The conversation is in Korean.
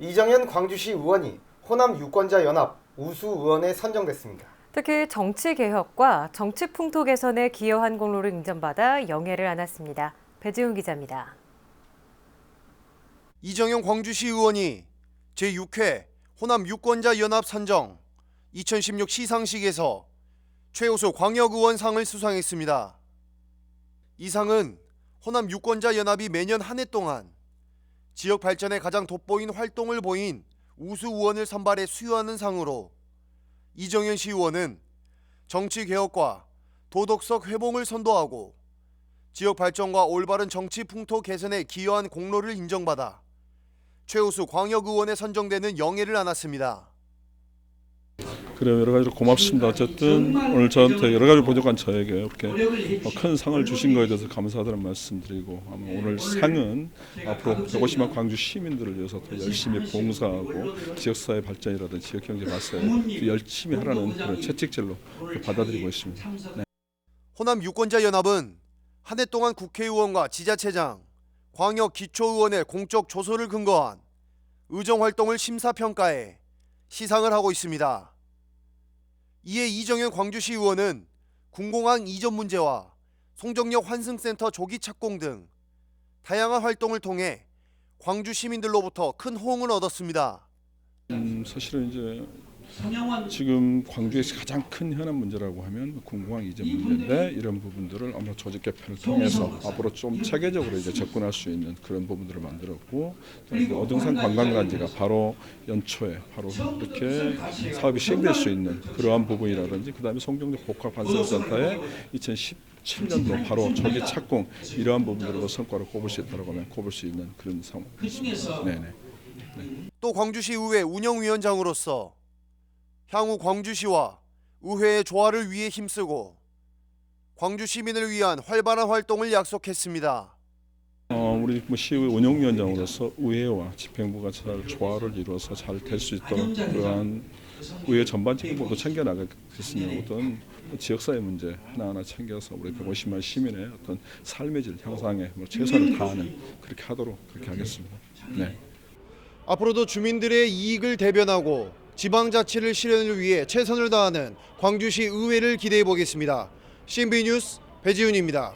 이정현 광주시 의원이 호남 유권자 연합 우수 의원에 선정됐습니다. 특히 정치 개혁과 정치 풍토 개선에 기여한 공로를 인정받아 영예를 안았습니다. 배지훈 기자입니다. 이정영 광주시 의원이 제6회 호남 유권자 연합 선정 2016 시상식에서 최우수 광역 의원상을 수상했습니다. 이 상은 호남 유권자 연합이 매년 한 해 동안 지역 발전에 가장 돋보인 활동을 보인 우수 의원을 선발해 수여하는 상으로 이정현 시의원은 정치 개혁과 도덕적 회복을 선도하고 지역 발전과 올바른 정치 풍토 개선에 기여한 공로를 인정받아 최우수 광역 의원에 선정되는 영예를 안았습니다. 그래요 여러 가지로 고맙습니다. 어쨌든 오늘 저한테 여러 가지 부족한 저에게 이렇게 어, 큰 상을 주신 거에 대해서 감사하다는 말씀드리고 아마 오늘 상은 앞으로 150만 광주 시민들을 위해서 더 열심히 봉사하고 지역사회 발전이라든지 지역경제 발전에 더 열심히 하라는 그런 채찍질로 받아들이고 있습니다. 호남 유권자 연합은 한 해 동안 국회의원과 지자체장, 광역 기초의원의 공적 조서를 근거한 의정 활동을 심사 평가해 시상을 하고 있습니다. 이에 이정현 광주시 의원은 군공항 이전 문제와 송정역 환승센터 조기 착공 등 다양한 활동을 통해 광주 시민들로부터 큰 호응을 얻었습니다. 음, 사실은 이제 지금 광주에서 가장 큰 현안 문제라고 하면 공공항 이전 문제인데 이런 부분들을 아마 조직 개편을 통해서 앞으로 좀 체계적으로 이제 접근할 수 있는 그런 부분들을 만들었고 또 어등산 관광단지가 바로 연초에 바로 이렇게 사업이 시행될 수 있는 그러한 부분이라든지 그다음에 송정역 복합환승센터에 2017년도 바로 초기 착공 이러한 부분들로 성과를 꼽을 수 있다고 하면 꼽을 수 있는 그런 상황입니다. 네네. 또 광주시 의회 운영위원장으로서 향후 광주시와 의회의 조화를 위해 힘쓰고 광주 시민을 위한 활발한 활동을 약속했습니다. 어, 우리 뭐 시의회 운영위원장으로서 의회와 집행부가 잘 조화를 이루어서 잘 될 수 있도록 그러한 의회 전반적인 것도 챙겨 나가겠으며 어떤 지역사회 문제 하나하나 챙겨서 우리 150만 시민의 어떤 삶의 질 향상에 뭐 최선을 다하는 그렇게 하도록 그렇게 하겠습니다. 네. 앞으로도 주민들의 이익을 대변하고 지방자치를 실현을 위해 최선을 다하는 광주시 의회를 기대해 보겠습니다. CNB 뉴스 배지훈입니다.